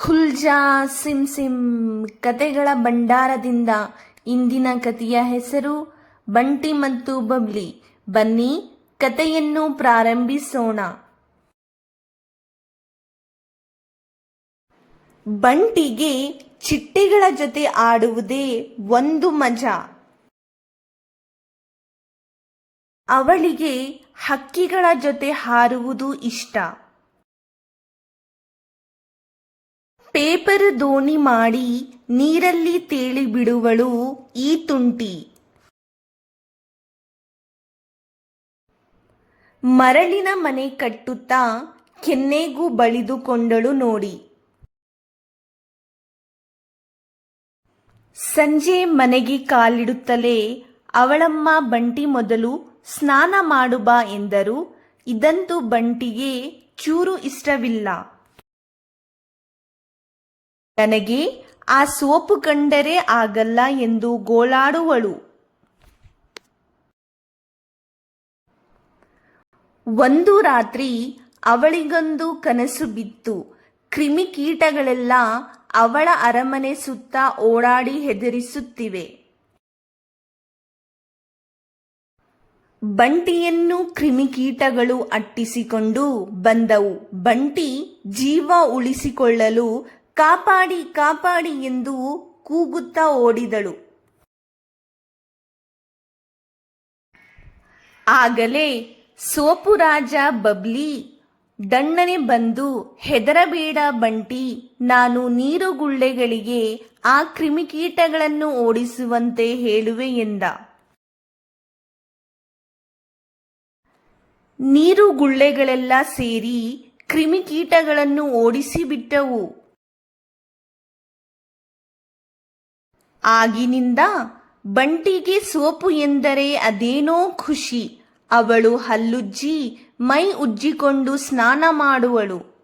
ಖುಲ್ಜಾ sim sim ಕತೆಗಳ ಭಂಡಾರದಿಂದ ಇಂದಿನ ಕಥೆಯ ಹೆಸರು ಬಂಟಿ ಮತ್ತು ಬಬ್ಲಿ. ಬನ್ನಿ ಕತೆಯನ್ನು ಪ್ರಾರಂಭಿಸೋಣ. ಬಂಟಿಗೆ ಚಿಟ್ಟೆಗಳ ಜೊತೆ ಆಡುವುದೇ ಒಂದು ಮಜಾ. ಅವಳಿಗೆ ಹಕ್ಕಿಗಳ ಜೊತೆ ಹಾರುವುದು ಇಷ್ಟ. ಪೇಪರ್ ದೋಣಿ ಮಾಡಿ ನೀರಲ್ಲಿ ತೇಲಿ ಬಿಡುವಳು ಈ ತುಂಟಿ. ಮರಳಿನ ಮನೆ ಕಟ್ಟುತ್ತಾ ಕೆನ್ನೆಗೂ ಬಳಿದುಕೊಂಡಳು ನೋಡಿ. ಸಂಜೆ ಮನೆಗೆ ಕಾಲಿಡುತ್ತಲೇ ಅವಳಮ್ಮ ಬಂಟಿ ಮೊದಲು ಸ್ನಾನ ಮಾಡು ಬಾ ಎಂದರು. ಇದಂತೂ ಬಂಟಿಗೆ ಚೂರು ಇಷ್ಟವಿಲ್ಲ. ನನಗೆ ಆ ಸೋಪು ಕಂಡರೆ ಆಗಲ್ಲ ಎಂದು ಗೋಳಾಡುವಳು. ಒಂದು ರಾತ್ರಿ ಅವಳಿಗೊಂದು ಕನಸು ಬಿತ್ತು. ಕ್ರಿಮಿಕೀಟಗಳೆಲ್ಲ ಅವಳ ಅರಮನೆ ಸುತ್ತ ಓಡಾಡಿ ಹೆದರಿಸುತ್ತಿವೆ. ಬಂಟಿಯನ್ನು ಕ್ರಿಮಿಕೀಟಗಳು ಅಟ್ಟಿಸಿಕೊಂಡು ಬಂದವು. ಬಂಟಿ ಜೀವ ಉಳಿಸಿಕೊಳ್ಳಲು ಕಾಪಾಡಿ ಕಾಪಾಡಿ ಎಂದು ಕೂಗುತ್ತಾ ಓಡಿದಳು. ಆಗಲೇ ಸೋಪು ರಾಜ ಬಬ್ಲಿ ದಣ್ಣನೆ ಬಂದು ಹೆದರಬೇಡ ಬಂಟಿ, ನಾನು ನೀರುಗುಳ್ಳೆಗಳಿಗೆ ಆ ಕ್ರಿಮಿಕೀಟಗಳನ್ನು ಓಡಿಸುವಂತೆ ಹೇಳುವೆ ಎಂದ. ನೀರುಗುಳ್ಳೆಗಳೆಲ್ಲ ಸೇರಿ ಕ್ರಿಮಿಕೀಟಗಳನ್ನು ಓಡಿಸಿಬಿಟ್ಟವು. ಆಗಿನಿಂದ ಬಂಟಿಗೆ ಸೋಪು ಎಂದರೆ ಅದೇನೋ ಖುಷಿ. ಅವಳು ಹಲ್ಲುಜ್ಜಿ ಮೈ ಉಜ್ಜಿಕೊಂಡು ಸ್ನಾನ ಮಾಡುವಳು.